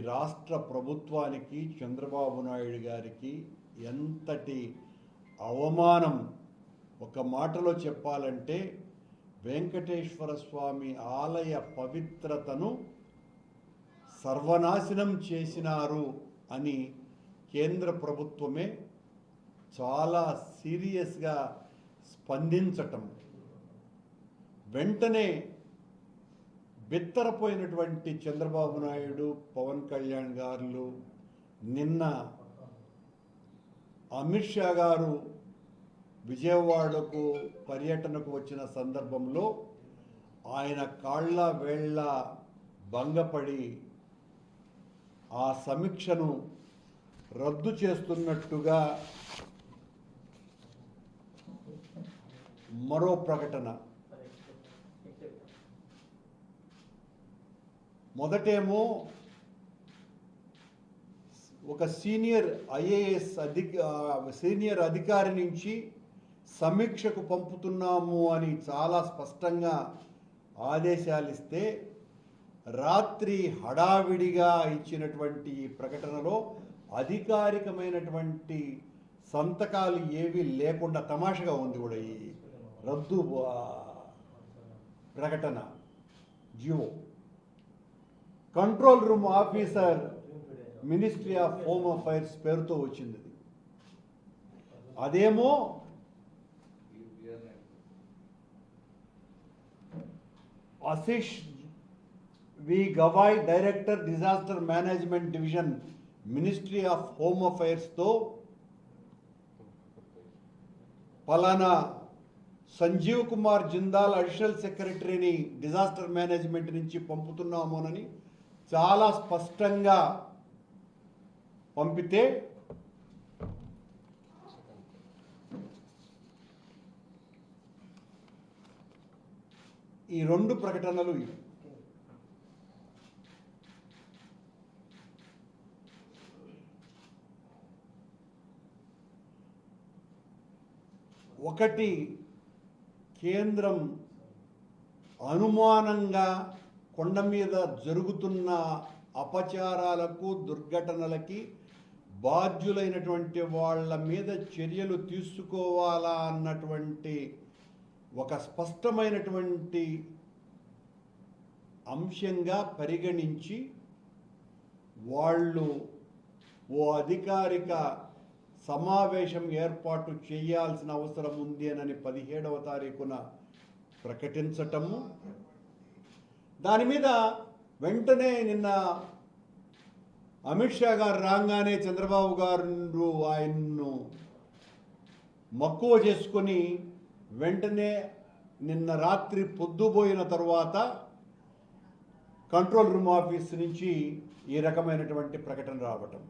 రాష్ట్ర ప్రభుత్వానికి చంద్రబాబు నాయుడు గారికి ఎంతటి అవమానం ఒక మాటలో చెప్పాలంటే వెంకటేశ్వర స్వామి ఆలయ పవిత్రతను సర్వనాశనం చేసినారు అని కేంద్ర ప్రభుత్వమే చాలా సీరియస్గా స్పందించటం. వెంటనే బిత్తరపోయినటువంటి చంద్రబాబు నాయుడు పవన్ కళ్యాణ్ గారు నిన్న అమిత్ షా గారు విజయవాడకు పర్యటనకు వచ్చిన సందర్భంలో ఆయన కాళ్ళ వేళ్ళ భంగపడి ఆ సమీక్షను రద్దు చేస్తున్నట్టుగా మరో ప్రకటన మొదటేమో ఒక సీనియర్ ఐఏఎస్ అధిక సీనియర్ అధికారి నుంచి సమీక్షకు పంపుతున్నాము అని చాలా స్పష్టంగా ఆదేశాలు ఇస్తే రాత్రి హడావిడిగా ఇచ్చినటువంటి ప్రకటనలో అధికారికమైనటువంటి సంతకాలు ఏవి లేకుండా తమాషగా ఉంది కూడా ఈ రద్దు ప్రకటన. Jio. Control room officer ministry of home affairs పేరుతో వచ్చింది అదేమో Ashish V Gavai director disaster management division ministry of home అఫైర్స్తో పలానా సంజీవ్ కుమార్ జిందాల్ అడిషనల్ సెక్రటరీని డిజాస్టర్ మేనేజ్మెంట్ నుంచి పంపుతున్నామోనని చాలా స్పష్టంగా పంపితే ఈ రెండు ప్రకటనలు ఒకటి కేంద్రం అనుమానంగా కొండ మీద జరుగుతున్న అపచారాలకు దుర్ఘటనలకి బాధ్యులైనటువంటి వాళ్ళ మీద చర్యలు తీసుకోవాలా అన్నటువంటి ఒక స్పష్టమైనటువంటి అంశంగా పరిగణించి వాళ్ళు ఓ అధికారిక సమావేశం ఏర్పాటు చేయాల్సిన అవసరం ఉంది అని పదిహేడవ తారీఖున ప్రకటించటము దాని మీద వెంటనే నిన్న అమిత్ షా గారు రాగానే చంద్రబాబు గారు ఆయన్ను మక్కువ చేసుకొని వెంటనే నిన్న రాత్రి పొద్దుపోయిన తర్వాత కంట్రోల్ రూమ్ ఆఫీస్ నుంచి ఈ రకమైనటువంటి ప్రకటన రావటం.